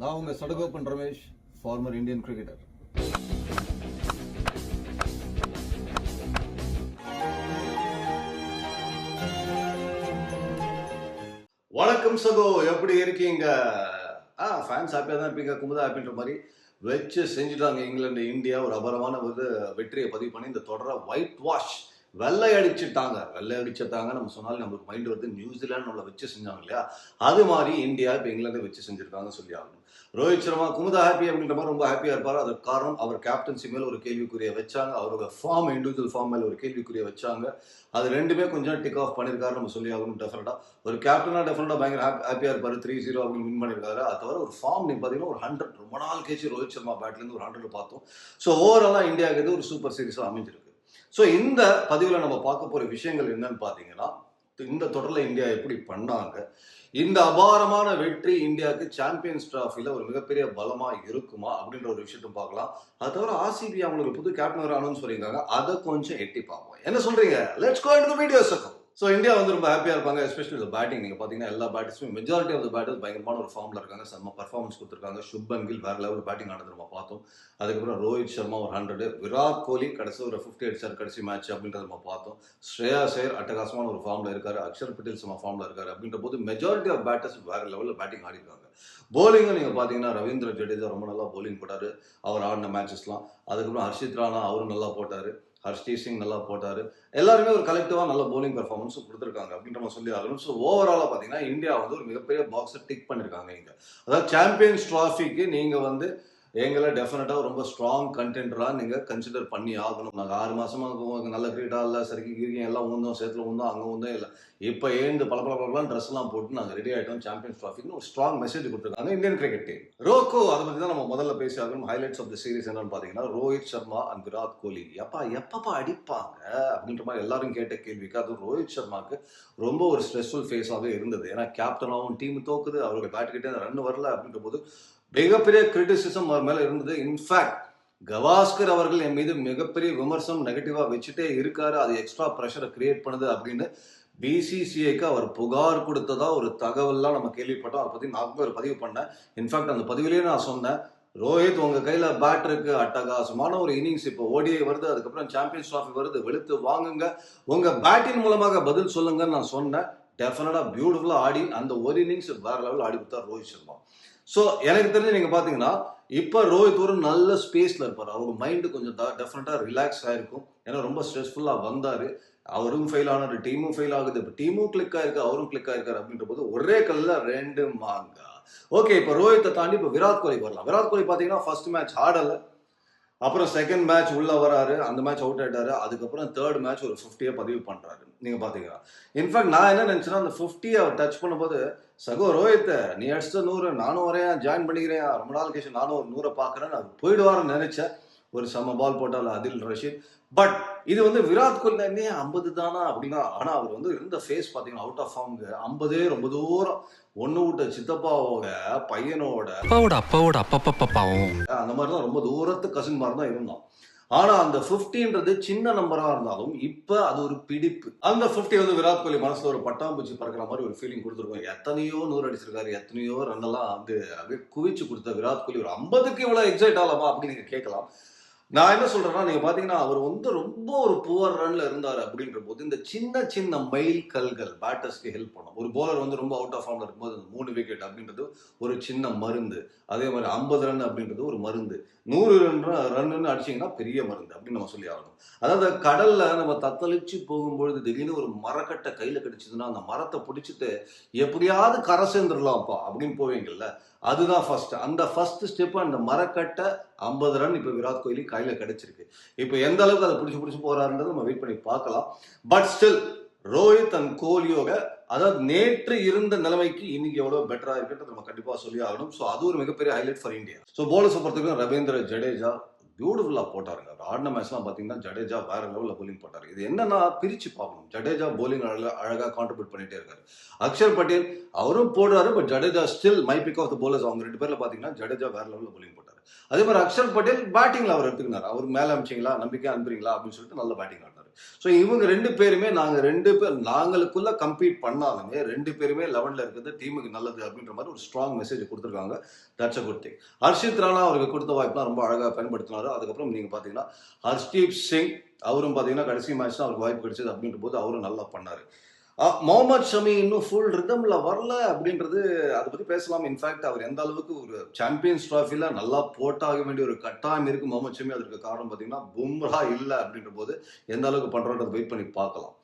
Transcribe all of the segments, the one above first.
நான் உங்க Sadagoppan Ramesh former Indian cricketer வணக்கம் சகோ. எப்படி இருக்கீங்க? ஆ ஃபேன்ஸ் ஹாப்பியாக தான் இருப்பீங்க. குமுதா ஹாப்பின்ற மாதிரி வச்சு செஞ்சுட்டாங்க இங்கிலாந்து இந்தியா. ஒரு அபரமான ஒரு வெற்றியை பதிவு பண்ணி இந்த தொடரை ஒயிட் வாஷ் வெள்ளை அடிச்சுட்டாங்க. வெள்ளை அடிச்சிட்டாங்க. நம்ம சொன்னாலும் நம்மளுக்கு மைண்ட் வருது நியூசிலாந்து நம்மளை வச்சு செஞ்சாங்க இல்லையா? அது மாதிரி இந்தியா இப்போ இங்கிலாந்தை வச்சு செஞ்சிருக்காங்க சொல்லி ஆகணும். ரோஹித் சர்மா குமுதா ஹாப்பி அப்படின்ற மாதிரி ரொம்ப ஹாப்பியாக இருப்பார். அதற்கு காரணம் அவர் கேப்டன்சி மேல ஒரு கேள்விக்குரிய வச்சாங்க. அவரோட ஃபார்ம் இண்டிவிஜுவல் ஃபார்ம் மேல ஒரு கேள்விக்குரிய வச்சாங்க. அது ரெண்டுமே கொஞ்சம் டிக் ஆஃப் பண்ணியிருக்காரு நம்ம சொல்லி ஆகணும் டெஃபினட்டா ஒரு கேப்டனா டெஃபினட்டா பயங்கர ஹாப்பியா இருப்பாரு. த்ரீ ஜீரோ அப்படின்னு வின் பண்ணியிருக்காரு அது தவிர ஒரு ஃபார்ம் நீங்க பாத்தீங்கன்னா ஒரு ஹண்ட்ரட் ரொம்ப நாள் கேச்சு ரோஹித் சர்மா பேட்ல இருந்து ஒரு ஹண்ட்ரட் பார்த்தோம். ஸோ ஓவராலா இந்தியாவுக்கு ஒரு சூப்பர் சீரிஸா அமைஞ்சிருக்கு. ஸோ இந்த பதிவில் நம்ம பார்க்க போகிற விஷயங்கள் என்னன்னு பார்த்தீங்கன்னா இந்த தொடரில் இந்தியா எப்படி பண்ணாங்க? இந்த அபாரமான வெற்றி இந்தியாவுக்கு சாம்பியன்ஸ் டிராஃபில ஒரு மிகப்பெரிய பலமாக இருக்குமா? அப்படின்ற ஒரு விஷயத்தை பார்க்கலாம். அது தவிர ஆர்சிபி அவங்களுக்கு புது கேப்டன் வர அனௌன்ஸ் பண்ணியிருக்காங்க. அதை கொஞ்சம் எட்டி பார்ப்போம். என்ன சொல்றீங்க? லெட்ஸ் கோ இன் வீடியோ சக்கம் ஸோ இந்தியா வந்து ரொம்ப ஹாப்பியாக இருப்பாங்க எஸ்பெஷலி இந்த பேட்டிங் நீங்கள் பார்த்தீங்கன்னா எல்லா பேட்டர்ஸுமே மெஜாரிட்டி ஆஃப் த பேட்டர்ஸ் பயங்கரமான ஒரு ஃபார்மில் இருக்காங்க. செம்ம பர்ஃபார்மன்ஸ் கொடுத்துருக்காங்க. சுப்பன் கில் வேறு லெவல் பேட்டிங் ஆனது நம்ம பார்த்தோம். அதுக்கப்புறம் ரோஹித் சர்மா ஒரு ஹண்ட்ரட் விராட் கோலி கடைசி ஒரு ஃபிஃப்டி அடிச்சார் கடைசி மேட்ச் அப்படின்றத நம்ம பார்த்தோம். ஸ்ரேயா சேர் அட்டகாசமான ஒரு ஃபார்மில் இருக்கார். அக்ஷர் பட்டேல் செம்ம ஃபார்மில் இருக்கார். அப்படின்ற போது மெஜாரிட்டி ஆஃப் பேட்டர்ஸ் வேறு லெவலில் பேட்டிங் ஆடிருக்காங்க. போலிங்கும் நீங்கள் பார்த்தீங்கன்னா ரவீந்திர ஜடேஜா ரொம்ப நல்லா போலிங் போட்டார். அவர் ஆடின மேட்சஸ்லாம் அதுக்கப்புறம் ஹர்ஷித் ராணா அவரும் நல்லா போட்டார். ஹர்ஷ்தீப் சிங் நல்லா போட்டார். எல்லாருமே ஒரு கலெக்டிவாக நல்ல போலிங் பெர்ஃபார்மன்ஸும் கொடுத்துருக்காங்க அப்படின்ற மாதிரி சொல்லி ஆகணும். ஸோ ஓவராலாக பார்த்தீங்கன்னா இந்தியா வந்து ஒரு மிகப்பெரிய பாக்ஸை டிக் பண்ணியிருக்காங்க இங்கே. அதாவது சாம்பியன்ஸ் ட்ராஃபிக்கு நீங்கள் வந்து எங்களை டெஃபினட்டாக ரொம்ப ஸ்ட்ராங் கண்டென்டராக நீங்கள் கன்சிடர் பண்ணி ஆகணும். நாங்கள் ஆறு மாதமாக நல்ல கிரீட்டாக இல்லை சரிக்கு கிரிக்கெட் எல்லாம் உந்தோம் சேத்துல உந்தோம் அங்கே உந்தோம் இல்லை. இப்போ ஏந்து பல பல பலலாம் ட்ரெஸ்லாம் போட்டு நாங்கள் ரெடி ஆகிட்டோம் சாம்பியன்ஸ் ட்ராஃபிக்னு ஒரு ஸ்ட்ராங் மெசேஜ் கொடுத்துருக்காங்க இந்தியன் கிரிக்கெட் டீம் ரோக்கோ அதை பற்றி தான் நம்ம முதல்ல பேசி ஆகணும். ஹைலைட்ஸ் ஆஃப் த சீரிஸ் என்னன்னு பார்த்தீங்கன்னா ரோஹித் சர்மா அண்ட் விராட் கோலி. எப்பா எப்பப்பா அடிப்பாங்க? அப்படின்ற மாதிரி எல்லாரும் கேட்ட கேள்விக்கு அதுவும் ரோஹித் சர்மாக்கு ரொம்ப ஒரு ஸ்ட்ரெஸ்ஃபுல் ஃபேஸாகவே இருந்தது. ஏன்னா கேப்டனாகவும் டீம் தோக்குது. அவரோட பேட் கிட்டே ரன் வரல அப்படின்ற போது மிகப்பெரிய கிரிட்டிசிசம் அவர் மேலே இருந்தது. இன்ஃபேக்ட் கவாஸ்கர் அவர்கள் என் மீது மிகப்பெரிய விமர்சனம் நெகட்டிவா வச்சுட்டே இருக்காரு. அது எக்ஸ்ட்ரா ப்ரெஷரை கிரியேட் பண்ணுது அப்படின்னு பிசிசிஐக்கு அவர் புகார் கொடுத்ததா ஒரு தகவல்லாம் நம்ம கேள்விப்பட்டோம். அதை பற்றி நான் ஒரு பதிவு பண்ணேன். இன்ஃபேக்ட் அந்த பதிவிலேயே நான் சொன்னேன். ரோஹித் உங்க கையில பேட் இருக்கு. அட்டகாசமான ஒரு இன்னிங்ஸ் இப்போ ஓடிஐ வருது. அதுக்கப்புறம் சாம்பியன்ஸ் ட்ராஃபி வருது. வெளுத்து வாங்குங்க. உங்க பேட்டின் மூலமாக பதில் சொல்லுங்கன்னு நான் சொன்னேன். டெஃபினட்டா பியூட்டிஃபுல்லா ஆடி அந்த ஒரு இன்னிங்ஸ் வேற லெவல் ஆடி கொடுத்தா ரோஹித் சர்மா. ஸோ எனக்கு தெரிஞ்சு நீங்க பாத்தீங்கன்னா இப்போ ரோஹித் ஒரு நல்ல ஸ்பேஸ்ல இருப்பார். அவரோட மைண்டு கொஞ்சம் டெஃபினட்டா ரிலாக்ஸ் ஆயிருக்கும். ஏன்னா ரொம்ப ஸ்ட்ரெஸ்ஃபுல்லா வந்தாரு. அவரும் ஃபெயில் ஆனார் டீமும் ஃபெயில் ஆகுது. இப்போ டீமும் கிளிக் ஆயிருக்கு அவரும் கிளிக் ஆயிருக்காரு அப்படின்ற போது ஒரே கல்ல ரெண்டு மாங்கா ஓகே இப்போ ரோஹித்தை தாண்டி இப்போ விராட் கோலி வரலாம். விராட் கோலி பார்த்தீங்கன்னா ஃபர்ஸ்ட் மேட்ச் ஆடலை. அப்புறம் செகண்ட் மேட்ச் உள்ள வராரு அந்த மேட்ச் அவுட் ஆயிட்டாரு. அதுக்கப்புறம் தேர்ட் மேட்ச் ஒரு ஃபிஃப்டியை பதிவு பண்றாரு. நீங்க பாத்தீங்கன்னா இன்ஃபேக்ட் நான் என்ன நினைச்சேன்னா அந்த ஃபிஃப்டியை அவர் டச் பண்ணும்போது சகோ ரோஹித் நீ அடிச்ச நூறு நானும் வரேன் ஜாயின் பண்ணிக்கிறேன் ரொம்ப நாள் கழிச்சு நானும் ஒரு நூறை பார்க்கறேன்னு அது போயிடுவாருன்னு நினைச்சேன். ஒரு செம பால் போட்டால அதில் ரஷீத். பட் இது வந்து விராட் கோலி என்ன ஐம்பது தானா அப்படின்னா ஆனா அவர் வந்து இருந்த ஃபேஸ் பாத்தீங்கன்னா அவுட் ஆஃப் ஃபார்முக்கு ஐம்பதே ரொம்ப தூரம். ஒண்ணு விட்ட சித்தப்பாவோட பையனோட. அப்பாவோட அப்பாவோட அப்பப்பா பாவம் அந்த மாதிரி தான் ரொம்ப தூரத்து கசின் மாதிரி தான் இருந்தான். ஆனா அந்த 50ன்றது சின்ன நம்பரா இருந்தாலும் இப்ப அது ஒரு பிடிப்பு. அந்த 50 வந்து விராட் கோலி மனசுல ஒரு பட்டாம்பூச்சி பறக்கிற மாதிரி ஒரு ஃபீலிங் கொடுத்துருக்கோம். எத்தனையோ நூறு அடிச்சிருக்காரு எத்தனையோ ரன் எல்லாம் வந்து அப்படியே குவிச்சு கொடுத்த விராட் கோலி. ஒரு ஐம்பதுக்கு இவ்வளவு எக்ஸைட் ஆகலாமா அப்படின்னு நீங்க கேட்கலாம். நான் என்ன சொல்றேன்னா நீங்க பாத்தீங்கன்னா அவர் வந்து ரொம்ப ஒரு புவர் ரன்ல இருந்தார் அப்படின்ற போது இந்த சின்ன சின்ன மைல் கல்கள் பேட்டர்ஸ்க்கு ஹெல்ப் பண்ணும் ஒரு போலர் வந்து ரொம்ப அவுட் ஆஃப் ஃபார்ம்ல இருக்கும்போது அந்த மூணு விக்கெட் அப்படின்றது ஒரு சின்ன மருந்து. அதே மாதிரி ஐம்பது ரன் அப்படின்றது ஒரு மருந்து. நூறு ரன் ரன்னு அடிச்சீங்கன்னா பெரிய மருந்து அப்படின்னு நம்ம சொல்லி ஆகணும். அதாவது கடல்ல நம்ம தத்தளிச்சு போகும்பொழுது திடீர்னு ஒரு மரக்கட்டை கையில கிடைச்சதுன்னா அந்த மரத்தை பிடிச்சிட்டு எப்படியாவது கரை சேர்ந்துடலாம்ப்பா அப்படின்னு போவீங்கல்ல அதுதான் ஃபர்ஸ்ட் அந்த ஃபர்ஸ்ட் ஸ்டெப் அந்த மரக்கட்டை ஐம்பது ரன் இப்போ விராட் கோலி கையில் கிடைச்சிருக்கு. இப்போ எந்த அளவுக்கு அதை பிடிச்சி பிடிச்சி போறாருன்றதை நம்ம வெயிட் பண்ணி பார்க்கலாம். பட் ஸ்டில் ரோஹித் அண்ட் கோலியோக அதாவது நேற்று இருந்த நிலைமைக்கு இன்னைக்கு எவ்வளோ பெட்டரா இருக்குன்றது நம்ம கண்டிப்பா சொல்லி ஆகணும். ஸோ அது ஒரு மிகப்பெரிய highlight for India so bowlers பொறுத்தவரைக்கும் ரவீந்திர ஜடேஜா பியூட்டிஃபுல்லாக போட்டாருங்க. அவர் ஆடின மேட்ச்லாம் பார்த்தீங்கன்னா ஜடேஜா வேற லெவலில் போலிங் போட்டாரு. இது என்னன்னா பிரிச்சு பார்க்கணும். ஜடேஜா போலிங் அழகா அழகா கான்ட்ரிபியூட் பண்ணிட்டே இருக்காரு. அக்ஷர் பட்டேல் அவரும் போடுறாரு but Jadeja still my pick of the bowlers அவங்க ரெண்டு பேரில் பாத்தீங்கன்னா ஜடேஜா வேற லெவலில் போலிங் போட்டார். அதே மாதிரி அக்ஷர் பட்டேல் பேட்டிங்ல அவர் எடுத்துக்கினார். அவர் மேலே அமிச்சிங்களா? நம்பிக்கை அனுப்புறீங்களா? அப்படின்னு சொல்லிட்டு நல்ல பேட்டிங் ஆடினார் ஸோ இவங்க ரெண்டு பேருமே நாங்கள் ரெண்டு பேர் நாங்களுக்குள்ள கம்பீட் பண்ணாலுமே ரெண்டு பேருமே லெவனில் இருக்கிறது டீமுக்கு நல்லது அப்படின்ற மாதிரி ஒரு ஸ்ட்ராங் மெசேஜ் கொடுத்துருக்காங்க. That's a good thing Harshit Rana அவருக்கு கொடுத்த வாய்ப்புலாம் ரொம்ப அழகாக பயன்படுத்தினார். அதுக்கப்புறம் நீங்கள் பார்த்தீங்கன்னா ஹர்ஷ்தீப் சிங் அவரும் பார்த்தீங்கன்னா கடைசி மேட்ச் தான் அவருக்கு வாய்ப்பு கிடைச்சது அப்படின்ற போது அவரும் நல்லா பண்ணார். முகமது ஷமி இன்னும் ஃபுல் ரிதம்ல வரல அப்படின்றது அதை பற்றி பேசலாம். இன்ஃபேக்ட் அவர் எந்த அளவுக்கு ஒரு சாம்பியன்ஸ் ட்ராஃபியில் நல்லா போட்டாக வேண்டிய ஒரு கட்டாயம் இருக்கு முகமது ஷமி. அதற்கு காரணம் பார்த்தீங்கன்னா பும்ரா இல்லை அப்படின்ற போது எந்த அளவுக்கு பண்ணுறோன்றதை வெயிட் பண்ணி பார்க்கலாம்.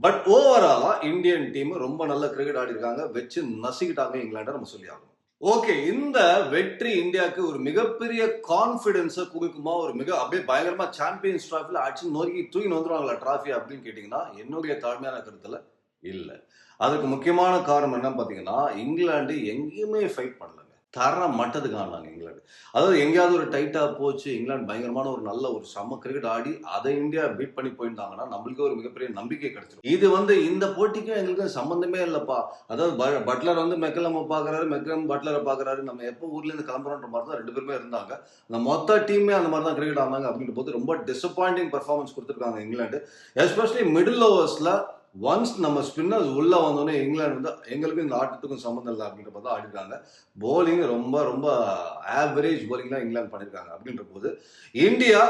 பட் ஓவராலாக இந்தியன் டீம் ரொம்ப நல்ல கிரிக்கெட் ஆடி இருக்காங்க வச்சு நசிக்கிட்டாங்க இங்கிலாண்டை நம்ம சொல்லி ஆகணும். ஓகே இந்த வெற்றி இந்தியாவுக்கு ஒரு மிகப்பெரிய கான்ஃபிடென்ஸை கொடுக்குமா? ஒரு மிக அப்படியே பயங்கரமா சாம்பியன்ஸ் ட்ராஃபியில் அடிச்சு நோக்கி தூக்கி வந்துருவாங்களா டிராஃபி அப்படின்னு கேட்டிங்கன்னா என்னுடைய தாழ்மையான கருத்துல இல்லை. அதுக்கு முக்கியமான காரணம் என்ன பார்த்தீங்கன்னா இங்கிலாந்து எங்கேயுமே ஃபைட் பண்ணலங்க. தர மட்டத்துக்கு ஆனாங்க இங்கிலாந்து. அதாவது எங்கேயாவது ஒரு டைட்டாக போச்சு இங்கிலாந்து பயங்கரமான ஒரு நல்ல ஒரு செம்ம கிரிக்கெட் ஆடி அதை இந்தியா பீட் பண்ணி போயிருந்தாங்கன்னா நம்மளுக்கு ஒரு மிகப்பெரிய நம்பிக்கை கிடைச்சிடும் இது வந்து இந்த போட்டிக்கும் எங்களுக்கு சம்மந்தமே இல்லைப்பா. அதாவது ப- பட்லர் வந்து மெக்கலம் பார்க்குறாரு மெக்கலம் பட்லரை பார்க்குறாரு நம்ம எப்போ ஊர்லேருந்து கிளம்புறோன்ற மாதிரி தான் ரெண்டு பேருமே இருந்தாங்க. அந்த மொத்த டீமே அந்த மாதிரி தான் கிரிக்கெட் ஆனாங்க அப்படின்ற போது ரொம்ப டிசப்பாயிண்டிங் பர்ஃபார்மன்ஸ் கொடுத்துருக்காங்க இங்கிலாந்து. எஸ்பெஷலி மிடில் ஓவர்ஸில் ஒன்ஸ் நம்ம ஸ்பின்னர்ஸ் உள்ள வந்தோடனே இங்கிலாந்து வந்து எங்களுக்கும் இந்த ஆட்டத்துக்கும் சம்மந்தம் இல்லை அப்படின்ற பார்த்தா ஆடிருக்காங்க. போலிங் ரொம்ப ரொம்ப ஆவரேஜ் போலிங்லாம் இங்கிலாந்து பண்ணியிருக்காங்க அப்படின்ற போது இந்தியா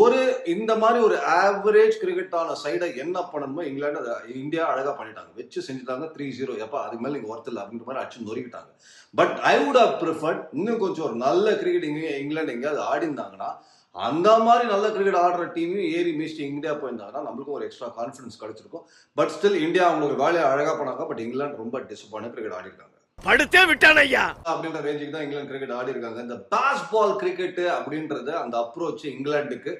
ஒரு இந்த மாதிரி ஒரு ஆவரேஜ் கிரிக்கெட்டான சைடை என்ன பண்ணணுமோ இங்கிலாந்து அதை இந்தியா அழகாக பண்ணிட்டாங்க. வச்சு செஞ்சுட்டாங்க த்ரீ ஜீரோ எப்பா அதுக்கு மேலே நீங்கள் ஒர்த் இல்லை அப்படின்ற மாதிரி அடிச்சு நொறுக்கிட்டாங்க. But I would have preferred இன்னும் கொஞ்சம் ஒரு நல்ல கிரிக்கெட் இங்கே இங்கிலாந்து எங்கேயாவது ஆடிருந்தாங்கன்னா அந்த மாதிரி நல்ல கிரிக்கெட் ஆடுற டீமையும் ஏறி மிஸ்ட் இந்தியா போயிருந்தாங்கன்னா நம்மளுக்கும் ஒரு எக்ஸ்ட்ரா கான்ஃபிடன்ஸ் கிடைச்சிருக்கும். பட் ஸ்டில் இந்தியா அவங்களுக்கு வேலையை அழகாக பண்ணாங்க. பட் இங்கிலாந்து ரொம்ப டிசப்பாயிண்ட் கிரிக்கெட் ஆடி இருக்காங்க படுத்தே விட்டான் ஐயா. அப்படின்ற ரேஞ்சுக்கு தான் இங்கிலாந்து கிரிக்கெட் ஆடி இருக்காங்க இந்த பேஸ் பால் கிரிக்கெட் அப்படின்றது அந்த அப்ரோச் இங்கிலாந்துக்கு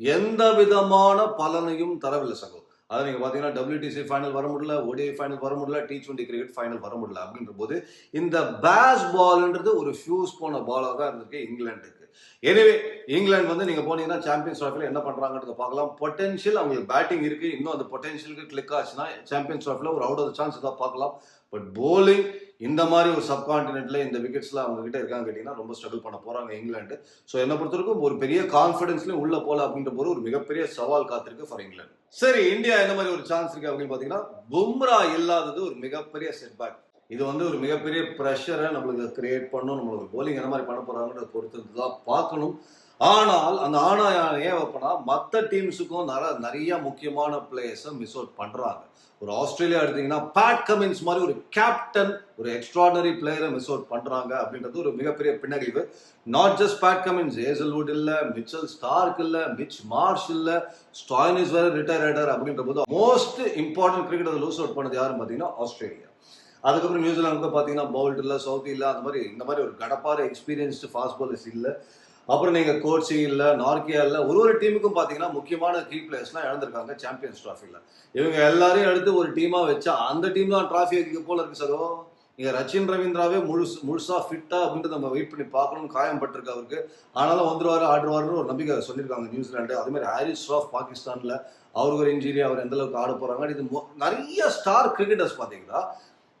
எந்த விதமான பலனையும் தரவில்லை சகோ. அதை நீங்க பாத்தீங்கன்னா WTC ஃபைனல் வர முடியல ODI ஃபைனல் வர முடியல டி டுவெண்ட்டி கிரிக்கெட் ஃபைனல் வர முடியல அப்படின்ற போது இந்த பேஸ் பால்ன்றது ஒரு ஃபியூஸ் போன பாலாக தான் இருந்திருக்கு இங்கிலாந்துக்கு. எனவே இங்கிலாந்து வந்து நீங்க போனீங்கன்னா சாம்பியன்ஸ் ட்ராஃபில என்ன பண்றாங்கன்றத பார்க்கலாம். பொட்டன்ஷியல் அவங்களுக்கு பேட்டிங் இருக்கு. இன்னும் அந்த பொட்டன்ஷியலுக்கு கிளிக் ஆச்சுன்னா சாம்பியன்ஸ் ட்ராஃபில ஒரு அவுட் ஆஃப் சான்ஸ் தான் பார்க்கலாம். பட் போலிங் இந்த மாதிரி ஒரு சப்கான்டினென்ட்ல இந்த விக்கெட்ஸ்ல அவங்க கிட்ட இருக்காங்க கேட்டீங்கன்னா ரொம்ப ஸ்ட்ரகிள் பண்ண போறாங்க இங்கிலாந்து ஸோ என்ன பொறுத்தவரைக்கும் ஒரு பெரிய கான்ஃபிடன்ஸ்லயும் உள்ள போல அப்படின்ற போது ஒரு மிகப்பெரிய சவால் காத்திருக்கு ஃபார் இங்கிலாந்து சரி இந்தியா என்ன மாதிரி ஒரு சான்ஸ் இருக்கு அப்படின்னு பாத்தீங்கன்னா பும்ரா இல்லாதது ஒரு மிகப்பெரிய செட்பேக் இது வந்து ஒரு மிகப்பெரிய ப்ரெஷரை நம்மளுக்கு கிரியேட் பண்ணும் நம்மளுக்கு போலிங் என்ன மாதிரி பண்ண போறாங்கன்றத பொறுத்து தான் பார்க்கணும். ஆனால் அந்த ஆனா ஏன் வைப்பனா மற்ற டீம்ஸுக்கும் நிறைய நிறைய முக்கியமான பிளேயர்ஸை மிஸ் அவுட் பண்றாங்க. ஒரு ஆஸ்திரேலியா எடுத்தீங்கன்னா பேட் கமின்ஸ் மாதிரி ஒரு கேப்டன் ஒரு எக்ஸ்ட்ராடனரி பிளேயரை மிஸ் அவுட் பண்றாங்க அப்படின்றது ஒரு மிகப்பெரிய பின்னடைவு. Not just Pat Cummins Hazlewood இல்ல மிச்சல் ஸ்டார்க் இல்ல மிச் மார்ஷ் இல்ல ஸ்டாயினிஸ் வேற ரிட்டையர் ஆயிட்டார் அப்படின்ற போது most important cricket lose out பண்ணது யாருன்னு பாத்தீங்கன்னா ஆஸ்திரேலியா. அதுக்கப்புறம் நியூசிலாந்து பார்த்தீங்கன்னா பவுல்ட் இல்லை சவுத் இல்லை அந்த மாதிரி இந்த மாதிரி ஒரு கடப்பார எக்ஸ்பீரியன்ஸ்டு ஃபாஸ்ட் பாலர்ஸ் இல்லை. அப்புறம் நீங்கள் கோச்சி இல்லை நார்கியா இல்லை ஒரு ஒரு டீமுக்கும் பார்த்தீங்கன்னா முக்கியமான கீ பிளேயர்ஸ்லாம் இழந்திருக்காங்க சாம்பியன்ஸ் ட்ராஃபியில் இவங்க எல்லாரையும் எடுத்து ஒரு டீமாக வச்சா அந்த டீம் தான் ட்ராஃபி அடிக்க போல இருக்கு சகோ. இங்க ரச்சின் ரவீந்திராவே முழுசு முழுசாக ஃபிட்டா அப்படின்ட்டு நம்ம வெயிட் பண்ணி பார்க்கணும் காயம்பட்டிருக்கு அவருக்கு. ஆனாலும் வந்துருவாரு ஆடுவாருன்னு ஒரு நம்பிக்கை சொல்லியிருக்காங்க நியூசிலாண்டு அதேமாதிரி ஹாரிஸ் ஆஃப் பாகிஸ்தானில் அவருக்கு ஒரு இன்ஜுரி அவர் எந்த அளவுக்கு ஆட போகிறாங்க இது நிறைய ஸ்டார் கிரிக்கெட்டர்ஸ் பார்த்தீங்கன்னா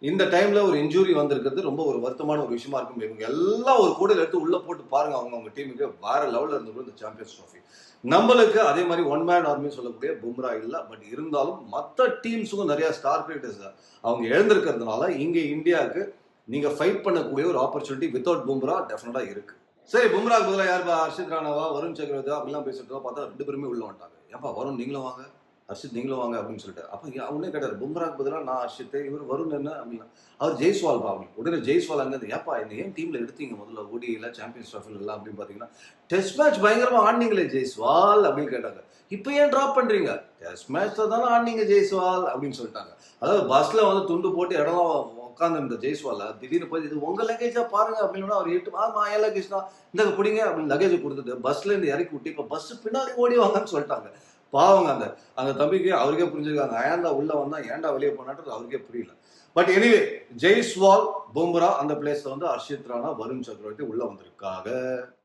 இந்த டைம்ல ஒரு இன்ஜூரி வந்திருக்கிறது ரொம்ப ஒரு வருத்தமான ஒரு விஷயமா இருக்கும். இவங்க எல்லாம் ஒரு கூடையில் எடுத்து உள்ள போட்டு பாருங்க அவங்க அவங்க டீமுக்கு வேற லெவல்ல இருந்து இந்த சாம்பியன்ஸ் ட்ராஃபி நம்மளுக்கு அதே மாதிரி ஒன் மேன் ஆர்மி சொல்லக்கூடிய பும்ரா இல்ல பட் இருந்தாலும் மற்ற டீம்ஸுக்கும் நிறைய ஸ்டார் கிரிக்கெட்டர்ஸ் அவங்க எழுந்திருக்கிறதுனால இங்க இந்தியாவுக்கு நீங்க ஃபைட் பண்ணக்கூடிய ஒரு ஆப்பர்ச்சுனிட்டி வித்தவுட் பும்ரா டெஃபினட்டா இருக்கு. சரி பும்ரா பதிலாக யார் ஹர்ஷித் ராணாவா வருண் சக்கரவர்த்தி அப்படிலாம் பேசிட்டு பார்த்தா ரெண்டு பேருமே உள்ள வந்துட்டாங்க. ஏப்பா வருண் நீங்களும் வாங்க. ஹர்ஷித் நீங்களும் வாங்க அப்படின்னு சொல்லிட்டு. அப்போ அவனே கேட்டார் பும்ராக்கு பதிலாக நான் ஹர்ஷித் இவர் வருண் என்ன? அப்படின்னா. அவர் ஜெய்ஸ்வால் பா உடனே ஜெய்ஸ்வால் அங்கே ஏப்பா இந்த ஏன் டீமில் எடுத்தீங்க முதல்ல? ஓடியில் சாம்பியன்ஸ் ட்ராஃபில் எல்லாம் அப்படின்னு பார்த்தீங்கன்னா டெஸ்ட் மேட்ச் பயங்கரமாக ஆடினீங்களே ஜெய்ஸ்வால் அப்படின்னு கேட்டாங்க. இப்போ ஏன் ட்ராப் பண்ணுறீங்க டெஸ்ட் மேட்ச்சில் தானே ஆடினீங்க ஜெய்ஸ்வால் அப்படின்னு சொல்லிட்டாங்க. அதாவது பஸ்ஸில் வந்து துண்டு போட்டு இடம்லாம் உட்காந்துருந்த ஜெய்ஸ்வால திடீர்னு போய் இது உங்கள் லக்கேஜாக பாருங்க அப்படின்னு அவர் எட்டு ஆமா என் லக்கேஜ் தான். இந்த பிடிங்க அப்படின்னு லக்கேஜ் கொடுத்துட்டு பஸ்ல இருந்து இறக்கி விட்டு இப்போ பஸ் பின்னாடி ஓடி வாங்கன்னு சொல்லிட்டாங்க. பாவங்க அந்த அந்த தம்பிக்கு அவருக்கே புரிஞ்சிருக்காங்க. ஏன்டா உள்ள வந்தா ஏன்டா வெளியே போனான்றது அவருக்கே புரியல. பட் எனிவே ஜெய்ஸ்வால் பும்ரா அந்த பிளேஸ்ல வந்து ஹர்ஷித் ராணா வருண் சக்கரவர்த்தி உள்ள வந்திருக்காங்க.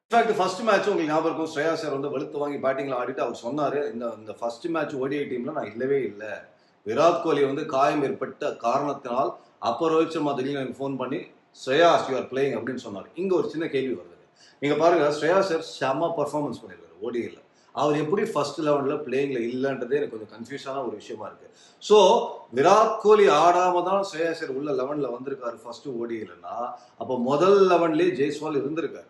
இன்ஃபேக்ட் ஃபர்ஸ்ட் மேட்ச் உங்களுக்கு ஞாபகம் இருக்கும். ஸ்ரேயா சார் வந்து வெளுத்து வாங்கி பேட்டிங்ல ஆடிட்டு அவர் சொன்னாரு இந்த இந்த ஃபர்ஸ்ட் மேட்ச் ஓடிஐ டீம்ல நான் இல்லவே இல்லை. விராட் கோலி வந்து காயம் ஏற்பட்ட காரணத்தினால் அப்போ ரோஹித் சர்மா திடீர்னு எனக்கு ஃபோன் பண்ணி ஸ்ரேயாஸ் யூ ஆர் பிளேயிங் அப்படின்னு சொன்னார். இங்க ஒரு சின்ன கேள்வி வருது. நீங்க பாருங்க ஸ்ரேயா சார் செம்ம பர்ஃபார்மன்ஸ் பண்ணிருக்காரு ஓடிஐல அவர் எப்படி ஃபர்ஸ்ட் லெவன்ல பிளேயிங்ல இல்லைன்றதே எனக்கு கொஞ்சம் கன்ஃபியூஷனான ஒரு விஷயமா இருக்கு. ஸோ விராட் கோலி ஆடாம தான் ஸ்ரேயாசர் உள்ள லெவன்ல வந்திருக்காரு ஃபர்ஸ்ட் ஓடியிலன்னா அப்போ முதல் லெவன்லயே ஜெய்ஸ்வால் இருந்திருக்காரு.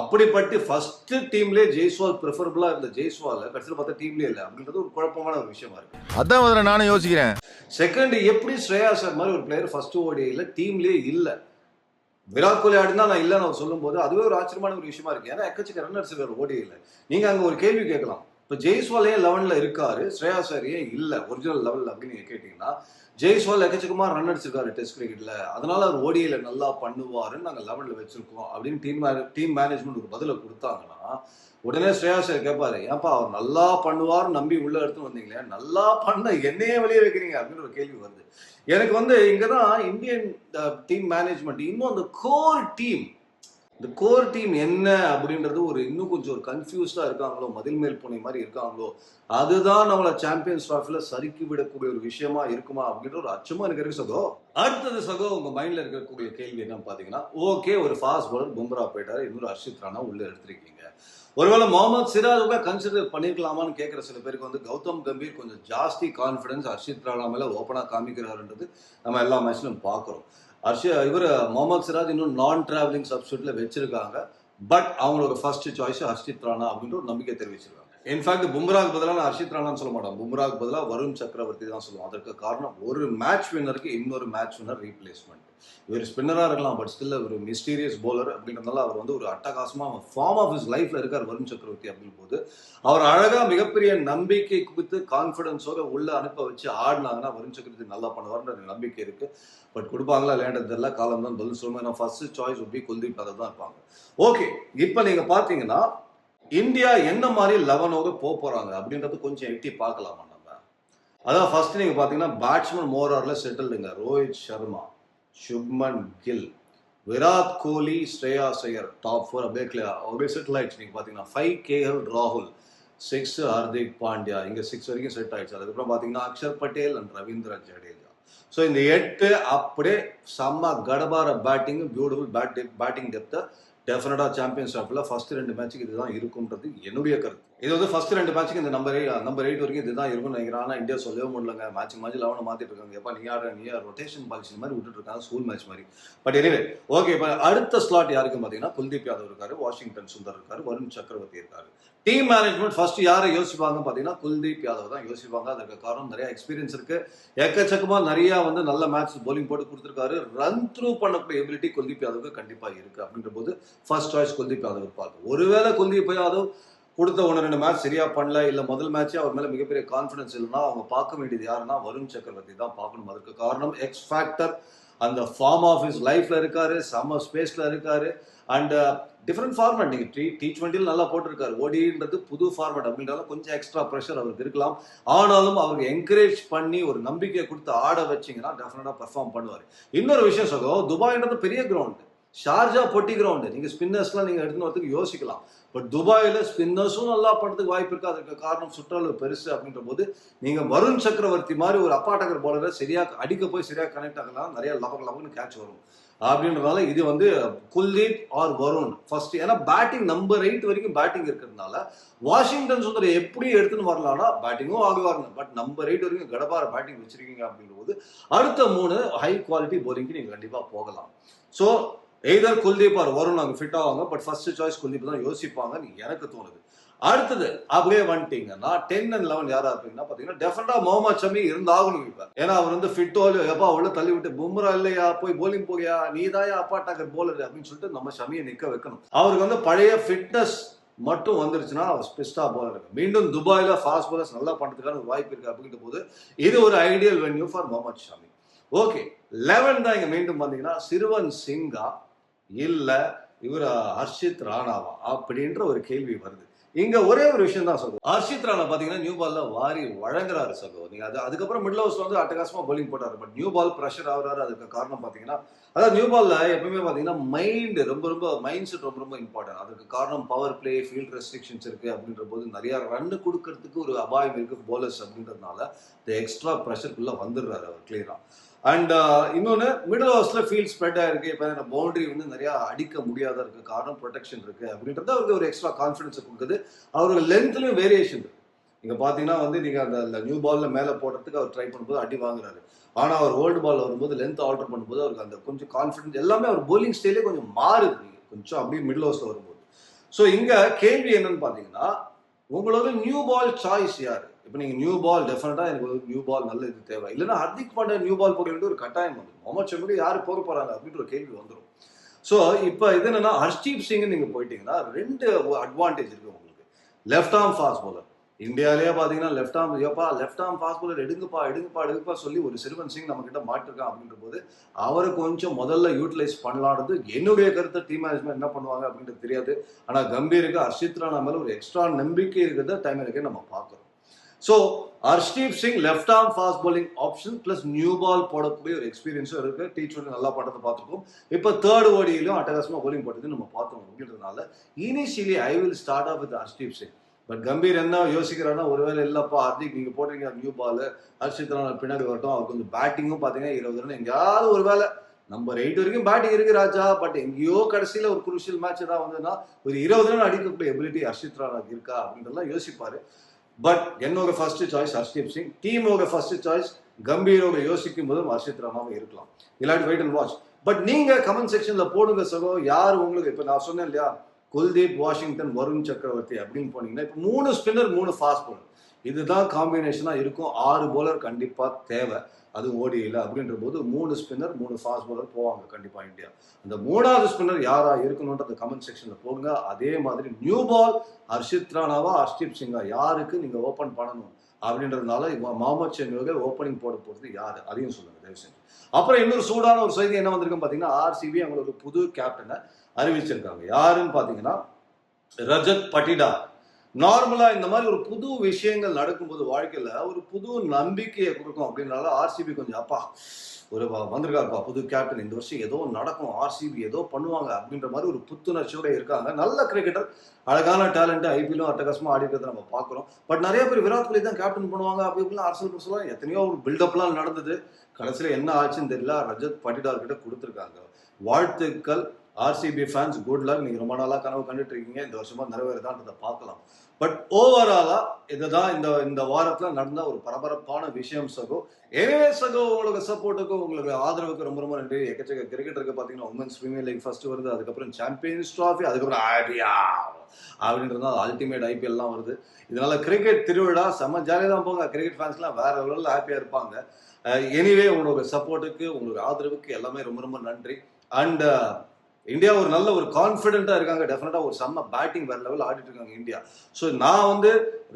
அப்படிப்பட்டு ஃபர்ஸ்ட் டீம்லயே ஜெய்ஸ்வால் ப்ரிஃபரபிளா இருந்த ஜெய்ஸ்வால் கடைசியில் பார்த்தா டீம்லயே இல்லை. அப்படின்றது ஒரு குழப்பமான ஒரு விஷயமா இருக்கு. அதான் நானும் யோசிக்கிறேன். செகண்ட் எப்படி ஸ்ரேயா சார் மாதிரி ஒரு பிளேயர் ஃபர்ஸ்ட் ஓடியில் டீம்லயே இல்லை. விராட் கோலி ஆடினா நான் இல்லைன்னு அவர் சொல்லும்போது அதுவே ஒரு ஆச்சரியமான ஒரு விஷயமா இருக்கு. ஏன்னா எக்கச்சக்க ரன்னர்ஸ் இருக்கார் ஓடியில் நீங்க அங்க ஒரு கேள்வி கேட்கலாம். இப்போ ஜெய்ஸ்வால் ஏன் லெவன்ல இருக்காரு? ஸ்ரேயா சார் ஏன் இல்லை? ஒரிஜினல் லெவலில் அப்படின்னு நீங்க கேட்டீங்கன்னா ஜெய்ஸ்வால் எக்கச்சக்கமா ரன் அடிச்சிருக்காரு டெஸ்ட் கிரிக்கெட்ல அதனால அவர் ஓடியில நல்லா பண்ணுவாருன்னு நாங்க லெவன்ல வச்சிருக்கோம் அப்படின்னு டீம் டீம் மேனேஜ்மெண்ட் ஒரு பதிலை கொடுத்தாங்கன்னா உடனே ஸ்ரேயா சார் கேட்பாரு ஏன்பா அவர் நல்லா பண்ணுவார் நம்பி உள்ள எடுத்து வந்தீங்களே நல்லா பண்ண என்னையே வெளியே வைக்கிறீங்க அப்படின்னு ஒரு கேள்வி வருது. எனக்கு வந்து இங்கதான் இந்தியன் டீம் மேனேஜ்மெண்ட் இன்னும் அந்த கோர் டீம் இந்த கோர் டீம் என்ன அப்படின்றது ஒரு இன்னும் கொஞ்சம் ஒரு கன்ஃபியூஸ்டாக இருக்காங்களோ மதில் மேல் பூனை மாதிரி இருக்காங்களோ அதுதான் நம்மளை சாம்பியன்ஸ் டிராஃபில சறுக்கி விடக்கூடிய ஒரு விஷயமா இருக்குமா அப்படின்ற ஒரு அச்சமா எனக்கு இருக்கு சகோ. அடுத்தது சகோ உங்க மைண்ட்ல இருக்கக்கூடிய கேள்வி என்னன்னு பாத்தீங்கன்னா ஓகே ஒரு ஃபாஸ்ட் பாலர் பும்ரா போயிட்டாரு. இன்னொரு ஹர்ஷித் ராணா உள்ள எடுத்திருக்கீங்க. ஒருவேளை முகமது சிராஜுக்கா கன்சிடர் பண்ணிருக்கலாமான்னு கேட்குற சில பேருக்கு வந்து கௌதம் கம்பீர் கொஞ்சம் ஜாஸ்தி கான்ஃபிடன்ஸ் ஹர்ஷித் ராணா மேல ஓப்பனாக காமிக்கிறாருன்றது நம்ம எல்லா மேட்ச்லையும் பார்க்குறோம் ஹர்ஷ இவர் முகமது சிராஜ் இன்னும் நான் டிராவலிங் சப்ஸ்டியூட்ல வச்சிருக்காங்க. பட் அவங்களோட ஃபர்ஸ்ட் சாய்ஸ் ஹர்ஷித் ராணா அப்படின்ற ஒரு நம்பிக்கை தெரிவிச்சிருக்காங்க. இன்ஃபேக்ட் பும்ராக் பதிலாக நான் ஹர்ஷித் ராணான்னு சொல்ல மாட்டோம் பும்ராக்கு பதிலாக வருண் சக்கரவர்த்தி தான் சொல்லுவோம் அதற்கு காரணம் ஒரு மேட்ச் வின்னருக்கு இன்னொரு மேட்ச் வின்னர் ரீப்ளேஸ்மெண்ட் இவர் ஸ்பின்னராக இருக்கலாம் பட் ஸ்டில் ஒரு மிஸ்டீரியஸ் போலர் அப்படின்றதுனால அவர் வந்து ஒரு அட்டகாசமாக ஃபார்ம் ஆஃப் இஸ் லைஃப்ல இருக்கார் வருண் சக்கரவர்த்தி அப்படின் போது. அவர் அழகாக மிகப்பெரிய நம்பிக்கை கொடுத்து கான்ஃபிடன்ஸோட உள்ள அனுப்ப வச்சு ஆடினாங்கன்னா வருண் சக்கரவர்த்தி நல்லா பண்ணுவார்ன்ற நம்பிக்கை இருக்கு. பட் கொடுப்பாங்களா இல்லைன்றது தெரியல. காலம் தான் பதில் சொல்லுவோம் ஏன்னா ஃபர்ஸ்ட் சாய்ஸ் ஒப்பி குல்தீப் யாதவ் தான் இருப்பாங்க. ஓகே இப்போ நீங்கள் பார்த்தீங்கன்னா இந்தியா என்ன மாதிரி லெவனோக போக போறாங்க அப்படின்றது கொஞ்சம் எட்டி பார்க்கலாமா நம்ம? அதான் ஃபர்ஸ்ட் நீங்க பாத்தீங்கன்னா பேட்ஸ்மேன் மோரார்ல செட்டில்டுங்க ரோஹித் சர்மா சுப்மன் கில் விராட் கோலி ஸ்ரேயா சையர் டாப் ஃபோர் அப்படியே கிளியர் அப்படியே செட்டில் ஆயிடுச்சு. நீங்க பாத்தீங்கன்னா ஃபைவ் கேஎல் ராகுல் சிக்ஸ் ஹார்திக் பாண்டியா. இங்க சிக்ஸ் வரைக்கும் செட் ஆயிடுச்சு. அதுக்கப்புறம் பாத்தீங்கன்னா அக்ஷர் பட்டேல் அண்ட் ரவீந்திர ஜடேஜா. ஸோ இந்த எட்டு அப்படியே செம்ம கடபார பேட்டிங் பியூட்டிஃபுல் பேட்டிங் பேட்டிங் டெப்த்தை டெஃபினட்டாக சாம்பியன்ஸ் ஃபஸ்ட்டு ஃபர்ஸ்ட் ரெண்டு மேட்ச்சுக்கு இதுதான் இருக்கும்ன்றது என்னுடைய கருத்து. இது வந்து ஃபர்ஸ்ட் ரெண்டு மேட்ச்சுக்கு இந்த நம்பர் நம்பர் எயிட் வரைக்கும் இதுதான் இருக்கும்னு நினைக்கிறேன். ஆனால் இந்தியா சொல்லவே முடியலங்க. மேட்ச் மாதிரி லெவனை மாற்றிட்டு இருக்காங்க. எப்பா நீ ஆடுற நீ ரொட்டேஷன் பாலிசி மாதிரி விட்டுட்டு இருக்காங்க. ஸ்கூல் மேட்ச் மாதிரி பட் எனிவே ஓகே இப்போ அடுத்த ஸ்லாட் யாருக்கு பார்த்தீங்கன்னா குல்தீப் யாதவ் இருக்காரு வாஷிங்டன் சுந்தர் இருக்காரு வருண் சக்கரவர்த்தி இருக்காரு. டீம் மேனேஜ்மெண்ட் ஃபர்ஸ்ட் யாரை யோசிப்பாங்க பார்த்தீங்கன்னா குல்தீப் யாதவ் தான் யோசிப்பாங்க. அதற்கு காரணம் நிறைய எக்ஸ்பீரியன்ஸ் இருக்கு. எக்கச்சக்கமாக நிறைய வந்து நல்ல மேட்ச் போலிங் போட்டு கொடுத்துருக்காரு. ரன் த்ரூ பண்ணக்கூடிய எபிலிட்டி குல்தீப் யாதவுக்கு கண்டிப்பாக இருக்கு. அப்படின்ற போது ஃபர்ஸ்ட் சாய்ஸ் குல்தீப் யாதவ் இருப்பாங்க ஒருவேளை குல்தீப் யாதவ் கொடுத்த ஒன்று ரெண்டு மேட்ச் சரியா பண்ணல இல்லை முதல் மேட்சே அவர் மேலே மிகப்பெரிய கான்ஃபிடன்ஸ் இல்லைன்னா அவங்க பார்க்க வேண்டியது யாருன்னா வருண் சக்கரவர்த்தி தான் பார்க்கணும். அதற்கு காரணம் எக்ஸ் ஃபேக்டர் அந்த ஃபார்ம் ஆஃப் இஸ் லைஃப்ல இருக்காரு சம்ம ஸ்பேஸ்ல இருக்காரு. அண்ட் டிஃப்ரெண்ட் ஃபார்மேட் நீங்கள் டி டி ட்வெண்ட்டியில் நல்லா போட்டிருக்காரு. ஓடின்றது புது ஃபார்மேட் அப்படின்றதால கொஞ்சம் எக்ஸ்ட்ரா ப்ரெஷர் அவருக்கு இருக்கலாம். ஆனாலும் அவருக்கு என்கரேஜ் பண்ணி ஒரு நம்பிக்கையை கொடுத்து ஆட வச்சீங்கன்னா டெஃபினட்டாக பெர்ஃபார்ம் பண்ணுவார். இன்னொரு விஷயம் சகோ துபாய்ன்றது பெரிய கிரவுண்டு ஷார்ஜா பொட்டி கிரவுண்டு நீங்கள் ஸ்பின்னர்ஸ்லாம் நீங்கள் எடுத்துன்னு வரதுக்கு யோசிக்கலாம். பட் துபாயில் ஸ்பின்னர்ஸும் நல்லா பண்றதுக்கு வாய்ப்பு இருக்கு அதுக்கு காரணம் சுற்றளவு பெருசு அப்படின்ற போது நீங்கள் வருண் சக்கரவர்த்தி மாதிரி ஒரு அப்பாட்டகர் பாலரை சரியாக அடிக்க போய் சரியாக கனெக்ட் ஆகலாம். நிறைய லபக் லபக்னு கேட்ச் வரும். அப்படின்றதால இது வந்து குல்தீப் ஆர் வருண் ஃபர்ஸ்ட் ஏன்னா பேட்டிங் நம்பர் எயிட் வரைக்கும் பேட்டிங் இருக்கிறதுனால வாஷிங்டன் சுந்தர் எப்படி எடுத்துன்னு வரலாம்னா பேட்டிங்கும் ஆகுவாருங்க பட் நம்பர் எயிட் வரைக்கும் கடபார பேட்டிங் வச்சிருக்கீங்க அப்படின்ற போது அடுத்த மூணு ஹை குவாலிட்டி போலிங்க்கு நீங்க கண்டிப்பா போகலாம். So either Kuldeep or Varun அங்கே ஃபிட் ஆவாங்க பட் ஃபர்ஸ்ட் சாய்ஸ் குல்தீப் தான் யோசிப்பாங்கன்னு எனக்கு தோணுது. அடுத்தது அப்படியே வந்துட்டீங்கன்னா டென் அண்ட் லெவன் யாரா இருப்பீங்கன்னா பாத்தீங்கன்னா டெஃபினட்டா மொஹமத் ஷமி இருந்தாகணும் இப்ப. ஏன்னா அவர் வந்து ஃபிட்டோ எப்பா உள்ள தள்ளி விட்டு பும்ரா இல்லையா? போய் போலிங் போகையா நீ தான் அப்பா டாக்கர் போலர் அப்படின்னு சொல்லிட்டு நம்ம ஷமியை நிக்க வைக்கணும். அவருக்கு வந்து பழைய ஃபிட்னஸ் மட்டும் வந்துருச்சுன்னா அவர் ஸ்பெஸ்டா போலர் மீண்டும் துபாயில ஃபாஸ்ட் போலர்ஸ் நல்லா பண்றதுக்கான ஒரு வாய்ப்பு இருக்கு அப்படின்ற போது இது ஒரு ideal venue for Mohammed Shami. Okay eleven தான் இங்க மீண்டும் பாத்தீங்கன்னா சிறுவன் சிங்கா இல்லை இவர் ஹர்ஷித் ராணாவா அப்படின்ற ஒரு கேள்வி வருது. இங்க ஒரே ஒரு விஷயம் தான் சொல்லுவோம் ஹர்ஷித் ராணா பாத்தீங்கன்னா நியூ பால்ல வாரி வழங்குறாரு சொல்லுவோம் நீங்க அது அதுக்கப்புறம் மிடில் ஹவுஸ் வந்து அட்டகாசமா போலிங் போட்டாரு. பட் நியூ பால் ப்ரெஷர் ஆகுறாரு. அதுக்கு காரணம் பாத்தீங்கன்னா அதாவது நியூ பால்ல எப்பவுமே பாத்தீங்கன்னா மைண்ட் ரொம்ப ரொம்ப மைண்ட் செட் ரொம்ப ரொம்ப இம்பார்ட்டன்ட் அதுக்கு காரணம் பவர் பிளே ஃபீல்ட் ரெஸ்ட்ரிக்ஷன்ஸ் இருக்கு அப்படின்ற போது நிறைய ரன் கொடுக்கறதுக்கு ஒரு அபாயம் இருக்கு போலர்ஸ் அப்படின்றதுனால இந்த எக்ஸ்ட்ரா ப்ரெஷருக்குள்ள வந்துடுறாரு அவர் கிளியரா அண்ட் இன்னொன்று மிடில் ஹவுஸில் ஃபீல்ட் ஸ்ப்ரெட் ஆயிருக்கு. இப்போ இந்த பவுண்டரி வந்து நிறையா அடிக்க முடியாத இருக்கு காரணம் ப்ரொடெக்ஷன் இருக்கு அப்படின்றது அவருக்கு ஒரு எக்ஸ்ட்ரா கான்ஃபிடன்ஸை கொடுக்குது. அவருக்கு லென்த்லையும் வேரியேஷன் இருக்கு. நீங்கள் பார்த்தீங்கன்னா வந்து நீங்கள் அந்த நியூ பாலில் மேலே போடுறதுக்கு அவர் ட்ரை பண்ணும்போது அடி வாங்குறாரு. ஆனால் அவர் ஓல்டு பால் வரும்போது லென்த் ஆல்டர் பண்ணும்போது அவருக்கு அந்த கொஞ்சம் கான்ஃபிடன்ஸ் எல்லாமே அவர் போலிங் ஸ்டைலே கொஞ்சம் மாறுது. கொஞ்சம் அப்படியே மிடில் ஹவுஸில் வரும்போது. ஸோ இங்கே கேள்வி என்னன்னு பார்த்தீங்கன்னா உங்களோட நியூ பால் சாய்ஸ் யார்? இப்போ நீங்கள் நியூ பால் டெஃபினட்டாக எனக்கு நியூ பால் நல்ல இது தேவை. இல்லைன்னா ஹர்திக் பாண்டே நியூ பால் போட வேண்டிய ஒரு கட்டாயம் வந்து முகமது ஷமிக்கு யார் போக போகிறாங்க அப்படின்ற ஒரு கேள்வி வந்துடும் ஸோ இப்போ இது என்னன்னா ஹர்ஷ்தீப் சிங்னு நீங்கள் போயிட்டீங்கன்னா ரெண்டு அட்வான்டேஜ் இருக்கு உங்களுக்கு. Left arm fast bowler. இந்தியாவிலேயே பார்த்தீங்கன்னா லெஃப்ட் ஆர்ம் ஏப்பா லெஃப்ட் ஆர்ம் ஃபாஸ்ட் bowler எடுங்கப்பா எடுங்கப்பா எடுங்கப்பா சொல்லி ஒரு சிறுவன் சிங் நம்ம கிட்ட மாட்டிருக்கான் அப்படின்ற போது அவரை கொஞ்சம் முதல்ல யூட்டிலைஸ் பண்ணலான்றது என்னுடைய கருத்தை டீம் மேனேஜ்மெண்ட் என்ன பண்ணுவாங்க அப்படின்றது தெரியாது. ஆனால் கம்பீருக்கு ஹர்ஷித் ராணா மேலே ஒரு எக்ஸ்ட்ரா நம்பிக்கை இருக்கிறத டைம் இருக்கே நம்ம பார்க்குறோம் so Harshdeep Singh left arm fast bowling option plus new ball போடக்கூடிய ஒரு எக்ஸ்பீரியன்ஸும் இருக்கு. டி நல்லா பாட்டத்தை பார்த்துருக்கோம். இப்போ தேர்ட் ஓடியிலும் அட்டகாசமாக போலிங் போட்டது நம்ம பார்த்தோம் அப்படின்றதுனால initially I will start off with Harshdeep Singh but Gambhir என்ன யோசிக்கிறான்னா ஒருவேளை இல்லைப்பா ஹர்திக் நீங்கள் போடுறீங்க நியூ பால் ஹர்ஷித் பின்னாடி வரட்டும். அவர் கொஞ்சம் பேட்டிங்கும் பார்த்தீங்கன்னா இருபது ரன் எங்கேயாவது ஒரு வேலை நம்பர் எயிட் வரைக்கும் பேட்டிங் இருக்கு ராஜா. பட் எங்கேயோ கடைசியில் ஒரு குருஷியல் மேட்ச் ஏதாவது வந்ததுன்னா ஒரு இருபது ரன் அடிக்கக்கூடிய எபிலிட்டி ஹர்ஷித் ராணா இருக்கா அப்படின்றதெல்லாம் யோசிப்பாரு. பட் என்னோட ஃபர்ஸ்ட் சாய்ஸ் ஹர்ஷ்தீப் சிங் டீமோட ஃபர்ஸ்ட் சாய்ஸ் கம்பீரோட யோசிக்கும் போதும் ஹர்ஷித் ராமாவும் இருக்கலாம். இல்லாட்டி வெயிட் அண்ட் வாட்ச் பட் நீங்க கமெண்ட் செக்ஷன்ல போடுங்க சகோ யார் உங்களுக்கு இப்ப நான் சொன்னேன் இல்லையா? குல்தீப் வாஷிங்டன் வருண் சக்கரவர்த்தி அப்படின்னு போனீங்கன்னா இப்போ மூணு ஸ்பின்னர் மூணு ஃபாஸ்ட் bowler. இதுதான் காம்பினேஷனாக இருக்கும். ஆறு bowler கண்டிப்பாக தேவை. அது ஓடியில் அப்படின்ற போது மூணு ஸ்பின்னர் மூணு ஃபாஸ்ட் பாலர் போவாங்க கண்டிப்பாக இந்தியா. அந்த மூணாவது ஸ்பின்னர் யாராக இருக்கணும்ன்ற கமெண்ட் செக்ஷனில் போடுங்க. அதே மாதிரி நியூ பால் ஹர்ஷித் ராணாவா ஹர்ஷ்தீப் சிங்கா யாருக்கு நீங்கள் ஓப்பன் பண்ணணும் அப்படின்றதுனால மாமத் முகமது ஓப்பனிங் போட போகிறது யார்? அதையும் சொல்லுங்க தயவு செஞ்சு. அப்புறம் இன்னொரு சூடான ஒரு செய்தி என்ன வந்திருக்குன்னு பார்த்தீங்கன்னா ஆர்சிபி அவங்களுக்கு புது கேப்டனை அறிவிச்சிருக்காங்க. யாருன்னு பார்த்தீங்கன்னா ரஜத் பட்டிடா. நார்மலா இந்த மாதிரி ஒரு புது விஷயங்கள் நடக்கும்போது வாழ்க்கையில ஒரு புது நம்பிக்கையை கொடுக்கும் அப்படின்னால ஆர்சிபி கொஞ்சம் அப்பா ஒரு வந்திருக்காருப்பா புது கேப்டன் இந்த வருஷம் ஏதோ நடக்கும். ஆர்சிபி ஏதோ பண்ணுவாங்க. அப்படின்ற மாதிரி ஒரு புத்துணர்ச்சியோட இருக்காங்க. நல்ல கிரிக்கெட்டர் அழகான டேலண்ட் ஐபிஎல்லும் அட்டகாசமா ஆடி இருக்கிறத நம்ம பார்க்குறோம். பட் நிறைய பேர் விராட் கோலி தான் கேப்டன் பண்ணுவாங்க அப்படி இப்படிலாம் ஆர்சல் எத்தனையோ ஒரு பில்டப்லாம் நடந்தது. கடைசியில் என்ன ஆச்சுன்னு தெரியல. ரஜத் பட்டிடார் கிட்ட கொடுத்துருக்காங்க. வாழ்த்துக்கள். ஆர்சிபி ஃபேன்ஸ் குட் லக் நீங்க ரொம்ப நாளா கனவு கண்டுட்டு இருக்கீங்க இந்த வருஷமா நிறைவேறதான்றதை பார்க்கலாம். பட் ஓவராலா இதுதான் இந்த இந்த வாரத்துல நடந்த ஒரு பரபரப்பான விஷயம் சகோ. எனவே சகோ உங்களுக்கு சப்போர்ட்டுக்கும் உங்களுக்கு ஆதரவுக்கு ரொம்ப ரொம்ப நன்றி. எக்கச்சக்க கிரிக்கெட்டருக்கு பார்த்தீங்கன்னா உமன்ஸ் பிரீமியர் லீக் ஃபர்ஸ்ட் வருது அதுக்கப்புறம் சாம்பியன்ஸ் ட்ராஃபி அதுக்கப்புறம் ஐபியா அப்படின்றது அல்டிமேட் ஐபிஎல்லாம் வருது. இதனால கிரிக்கெட் திருவிழா செம்ம ஜாலியாக தான் போங்க. கிரிக்கெட் ஃபேன்ஸ்லாம் வேற லெவலில் ஹாப்பியாக இருப்பாங்க. Uh, எனிவே உங்களோட சப்போர்ட்டுக்கு உங்களோட ஆதரவுக்கு எல்லாமே ரொம்ப ரொம்ப நன்றி. அண்ட் இந்தியா ஒரு நல்ல ஒரு கான்ஃபிடென்ட்டாக இருக்காங்க. டெஃபினட்டாக ஒரு செம்ம பேட்டிங் வேறு லெவல் ஆடிட்டு இருக்காங்க இந்தியா. ஸோ நான் வந்து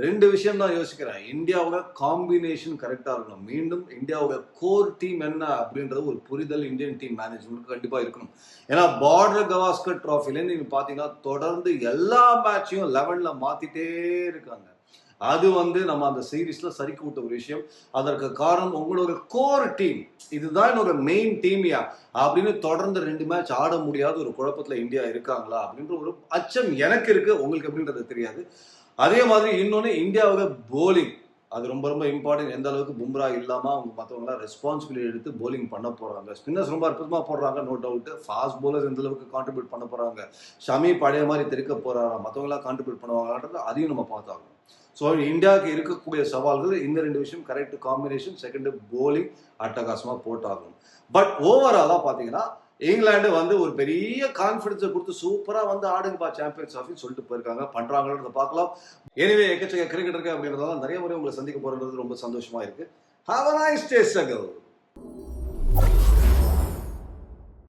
ரெண்டு விஷயம் தான் யோசிக்கிறேன். இந்தியாவோட காம்பினேஷன் கரெக்டாக இருக்கணும். மீண்டும் இந்தியாவோட கோர் டீம் என்ன அப்படின்றது ஒரு புரிதல் இந்தியன் டீம் மேனேஜ்மெண்ட் கண்டிப்பாக இருக்கணும். ஏன்னா பார்டர் கவாஸ்கர் ட்ராஃபிலேருந்து நீங்கள் பார்த்தீங்கன்னா தொடர்ந்து எல்லா மேட்சையும் லெவனில் மாற்றிட்டே இருக்காங்க. அது வந்து நம்ம அந்த சீரீஸ்ல சரி கூட்ட ஒரு விஷயம். அதற்கு காரணம் உங்களோட கோர் டீம் இதுதான் என்னோட மெயின் டீம்யா அப்படின்னு தொடர்ந்து ரெண்டு மேட்ச் ஆட முடியாத ஒரு குழப்பத்துல இந்தியா இருக்காங்களா? அப்படின்ற ஒரு அச்சம் எனக்கு இருக்கு. உங்களுக்கு அப்படின்றது தெரியாது. அதே மாதிரி இன்னொன்று இந்தியாவோட போலிங் அது ரொம்ப ரொம்ப இம்பார்ட்டன்ட் எந்த அளவுக்கு பும்ரா இல்லாமல் அவங்க மற்றவங்களாம் ரெஸ்பான்சிபிலிட்டி எடுத்து போலிங் பண்ண போகிறாங்க ஸ்பின்னர்ஸ் ரொம்ப அற்புதமாக போடுறாங்க நோ டவுட் ஃபாஸ்ட் போலர்ஸ் எந்த அளவுக்கு கான்ட்ரிபியூட் பண்ண போகிறாங்க ஷமி பழைய மாதிரி தெரிக்க போகிறாங்க மற்றவங்களாம் கான்ட்ரிபியூட் பண்ணுவாங்கன்றது அதையும் நம்ம பார்த்தாகணும். ஸோ இந்தியாவுக்கு இருக்கக்கூடிய சவால்கள் இந்த ரெண்டு விஷயம் கரெக்ட் காம்பினேஷன் செகண்ட் போலிங் அட்டகாசமாக போட்டாகணும். பட் ஓவராலாக பார்த்தீங்கன்னா இங்கிலாந்து வந்து ஒரு பெரிய கான்ஃபிடன்ஸை கொடுத்து சூப்பராக வந்து ஆடுங்கப்பா சாம்பியன்ஸ் ஆஃபின்னு சொல்லிட்டு போயிருக்காங்க. பண்ணுறாங்களன்றத பார்க்கலாம். எனவே எக்கச்சக்க கிரிக்கெட் இருக்கு அப்படின்றதால நிறைய முறை உங்களை சந்திக்க போகிறது ரொம்ப சந்தோஷமாக இருக்குது ஹாவ் அ நைஸ் டே சகோ